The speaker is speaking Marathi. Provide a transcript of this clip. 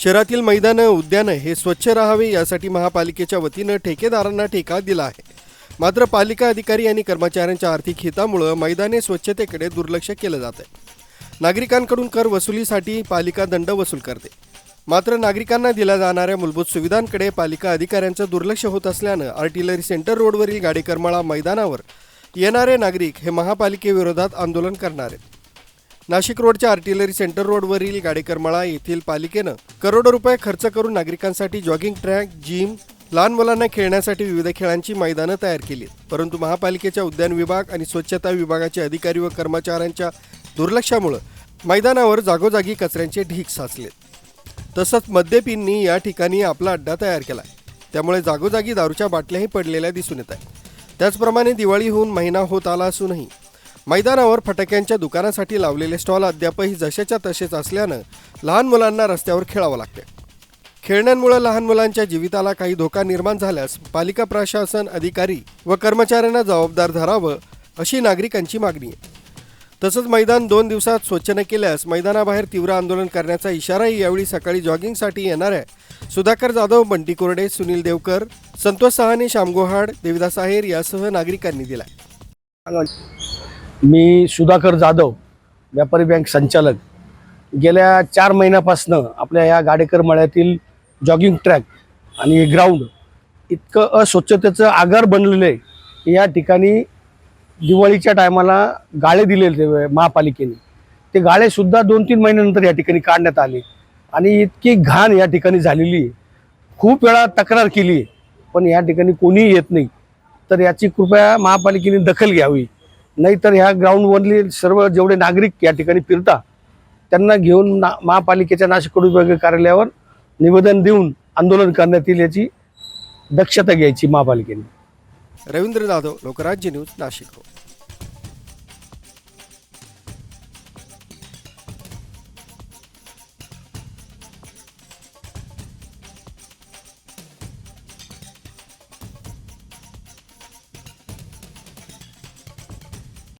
शहरातील मैदानं उद्यानं हे स्वच्छ राहावे यासाठी महापालिकेच्या वतीनं ठेकेदारांना ठेका दिला आहे. मात्र पालिका अधिकारी आणि कर्मचाऱ्यांच्या आर्थिक हितामुळं मैदाने स्वच्छतेकडे दुर्लक्ष केलं जात आहे नागरिकांकडून कर वसुलीसाठी पालिका दंड वसूल करते. मात्र नागरिकांना दिल्या जाणाऱ्या मूलभूत सुविधांकडे पालिका अधिकाऱ्यांचं दुर्लक्ष होत असल्यानं आर्टिलरी सेंटर रोडवरील गाडी करमाळा मैदानावर येणारे नागरिक हे महापालिकेविरोधात आंदोलन करणार. आहेत नाशिक रोडच्या आर्टिलरी सेंटर रोडवरील गाडेकरमाळा येथील पालिकेनं करोडो रुपये खर्च करून नागरिकांसाठी जॉगिंग ट्रॅक जिम लहान मुलांना खेळण्यासाठी विविध खेळांची मैदानं तयार केली परंतु महापालिकेच्या उद्यान विभाग आणि स्वच्छता विभागाचे अधिकारी व कर्मचाऱ्यांच्या दुर्लक्षामुळं मैदानावर जागोजागी कचऱ्यांचे ढीक साचले तसंच मद्यपींनी या ठिकाणी आपला अड्डा तयार केला त्यामुळे जागोजागी दारूच्या बाटल्याही पडलेल्या दिसून येत आहेत. त्याचप्रमाणे दिवाळी होऊन महिना होत आला असूनही मैदानावर फटाक्यांच्या दुकानासाठी लावलेले स्टॉल अद्यापही जशाच्या तसेच असल्यानं लहान मुलांना रस्त्यावर खेळावं लागते खेळण्यांमुळे लहान मुलांच्या जीविताला काही धोका निर्माण झाल्यास पालिका प्रशासन अधिकारी व कर्मचाऱ्यांना जबाबदार धरावं अशी नागरिकांची मागणी आहे. तसंच मैदान दोन दिवसात स्वच्छ न केल्यास मैदानाबाहेर तीव्र आंदोलन करण्याचा इशाराही यावेळी सकाळी जॉगिंगसाठी येणाऱ्या सुधाकर जाधव बंटी कोरडे सुनील देवकर संतोष सहाने श्यामगोहाड देविदास आहेर यासह नागरिकांनी दिला मी सुधाकर जाधव व्यापारी बँक संचालक. गेल्या चार महिन्यापासनं आपल्या या गाडेकर मळ्यातील जॉगिंग ट्रॅक आणि ग्राउंड इतकं अस्वच्छतेचं आगार बनलेलं आहे या ठिकाणी दिवाळीच्या टायमाला गाळे दिलेले महापालिकेने. ते गाळेसुद्धा दोन तीन महिन्यानंतर या ठिकाणी काढण्यात आले. आणि इतकी घाण या ठिकाणी झालेली आहे. खूप वेळा तक्रार केली आहे. पण या ठिकाणी कोणीही येत नाही. तर याची कृपया महापालिकेने दखल घ्यावी. नाहीतर ह्या ग्राउंडवरले सर्व जेवढे नागरिक या ठिकाणी फिरता त्यांना घेऊन ना महापालिकेच्या नाशिक विभागीय कार्यालयावर निवेदन देऊन आंदोलन करण्यात येईल याची दक्षता घ्यायची महापालिकेने. रवींद्र जाधव लोकराज्य न्यूज नाशिक.